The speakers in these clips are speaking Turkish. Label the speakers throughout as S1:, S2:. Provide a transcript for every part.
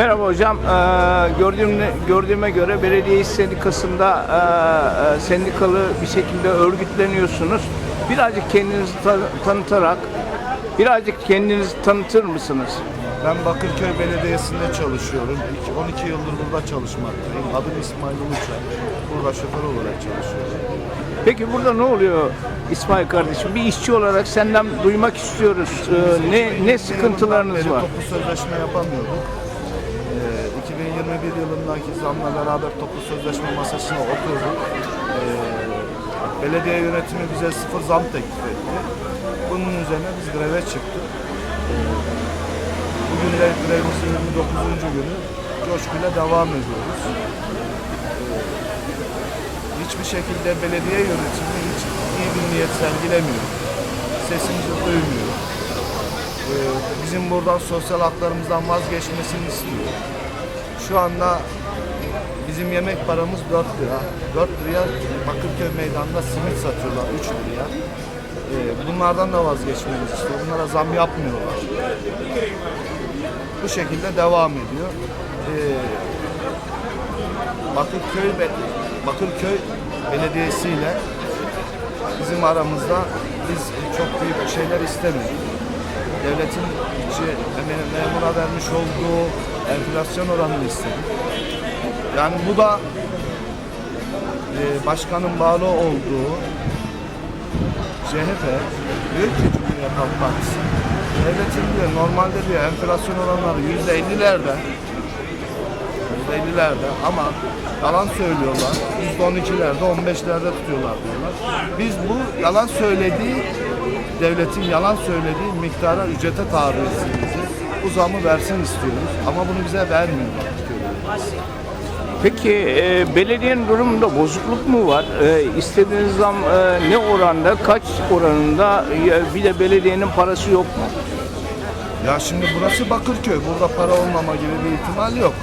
S1: Merhaba hocam. Ee, gördüğüm, gördüğüme göre belediye iş sendikasında e, e, sendikalı bir şekilde örgütleniyorsunuz. Birazcık kendinizi ta- tanıtarak, birazcık kendinizi tanıtır mısınız?
S2: Ben Bakırköy Belediyesi'nde çalışıyorum. İki- 12 yıldır burada çalışmaktayım. Adım İsmail Uluçay. Burada şoför olarak çalışıyorum.
S1: Peki burada ne oluyor İsmail kardeşim? Bir işçi olarak senden duymak istiyoruz. Ee, ne ne sıkıntılarınız var?
S2: Toplu sözleşme yapamıyorduk. Ee, 2021 yılındaki zamla beraber toplu sözleşme masasına oturduk. Ee, belediye yönetimi bize sıfır zam teklif etti. Bunun üzerine biz greve çıktık. Ee, Bugün de grevimizin 29. günü coşkuyla devam ediyoruz. hiçbir şekilde belediye yönetimi hiç iyi bir niyet sergilemiyor. Sesimizi duymuyor. Ee, bizim buradan sosyal haklarımızdan vazgeçmesini istiyor. Şu anda bizim yemek paramız 4 lira. 4 liraya Bakırköy meydanında simit satıyorlar 3 liraya. Ee, bunlardan da vazgeçmemizi istiyor. Bunlara zam yapmıyorlar. Bu şekilde devam ediyor. Ee, Bakırköy Bakırköy Belediyesi ile bizim aramızda biz çok büyük şeyler istemiyoruz. Devletin içi mem- memura vermiş olduğu enflasyon oranını istedik. Yani bu da e, başkanın bağlı olduğu CHP diyor ki Cumhuriyet Halk Partisi devletin diyor normalde diyor enflasyon oranları yüzde ellilerde %50'lerde ama yalan söylüyorlar. %12'lerde, 15'lerde tutuyorlar diyorlar. Biz bu yalan söylediği, devletin yalan söylediği miktara ücrete taarruzumuzu bu zamı versin istiyoruz. Ama bunu bize vermiyorlar.
S1: Peki e, belediyenin durumunda bozukluk mu var? E, istediğiniz zam e, ne oranda, kaç oranında? E, bir de belediyenin parası yok mu?
S2: Ya şimdi burası Bakırköy. Burada para olmama gibi bir ihtimal yok.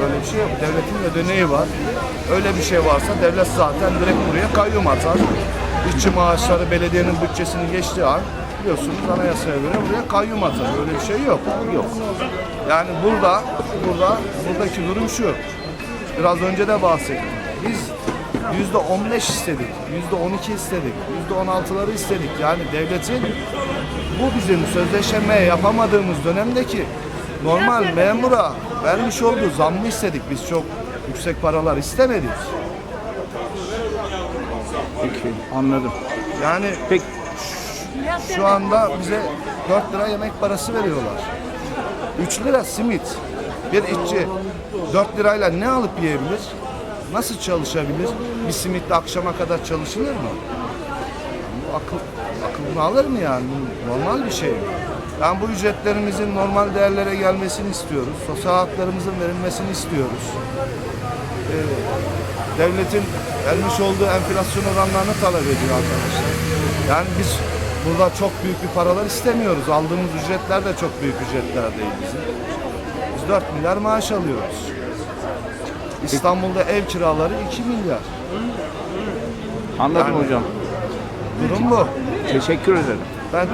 S2: Böyle bir şey yok. Devletin ödeneği var. Öyle bir şey varsa devlet zaten direkt buraya kayyum atar. İşçi maaşları belediyenin bütçesini geçtiği an biliyorsunuz anayasaya göre buraya kayyum atar. Öyle bir şey yok. Yok. Yani burada, burada, buradaki durum şu. Biraz önce de bahsettim. Biz yüzde 15 istedik, yüzde 12 istedik, yüzde 16'ları istedik. Yani devletin bu bizim sözleşme yapamadığımız dönemdeki normal memura vermiş olduğu zammı istedik. Biz çok yüksek paralar istemedik.
S1: Peki, anladım.
S2: Yani
S1: Peki,
S2: şu anda bize 4 lira yemek parası veriyorlar. 3 lira simit. Bir işçi 4 lirayla ne alıp yiyebilir? Nasıl çalışabilir? Bir simitle akşama kadar çalışılır mı? Bu akıl, aklını alır mı yani? Normal bir şey mi? Yani bu ücretlerimizin normal değerlere gelmesini istiyoruz. Sosyal haklarımızın verilmesini istiyoruz. Ee, devletin vermiş olduğu enflasyon oranlarını talep ediyor arkadaşlar. Yani biz burada çok büyük bir paralar istemiyoruz. Aldığımız ücretler de çok büyük ücretler değil bizim. Biz 4 milyar maaş alıyoruz. İstanbul'da ev kiraları 2 milyar.
S1: anladım
S2: Yani-
S1: hocam.
S2: Durum bu.
S1: Teşekkür ederim.
S2: Ben